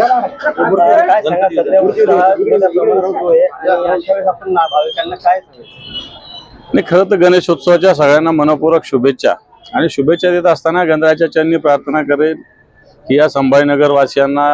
सांगा सध्या सुरू आहे अशा वेळेस आपण ना- भाविकांना काय सांगायचं? खरं तर गणेशोत्सवाच्या सगळ्यांना मनपूरक शुभेच्छा आणि शुभेच्छा देत असताना गणरायाच्या चरणी प्रार्थना करेन की या संभाजीनगर वासियांना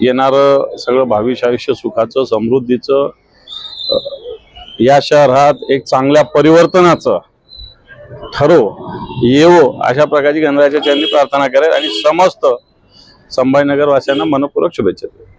येणारं सगळं भाविष्य आयुष्य सुखाचं समृद्धीचं या शहरात एक चांगल्या परिवर्तनाचं ठरो येवो अशा प्रकारची गणरायाच्या चरणी प्रार्थना करेल आणि समस्त संभाजीनगर वासियांना मनपूर्वक शुभेच्छा देईन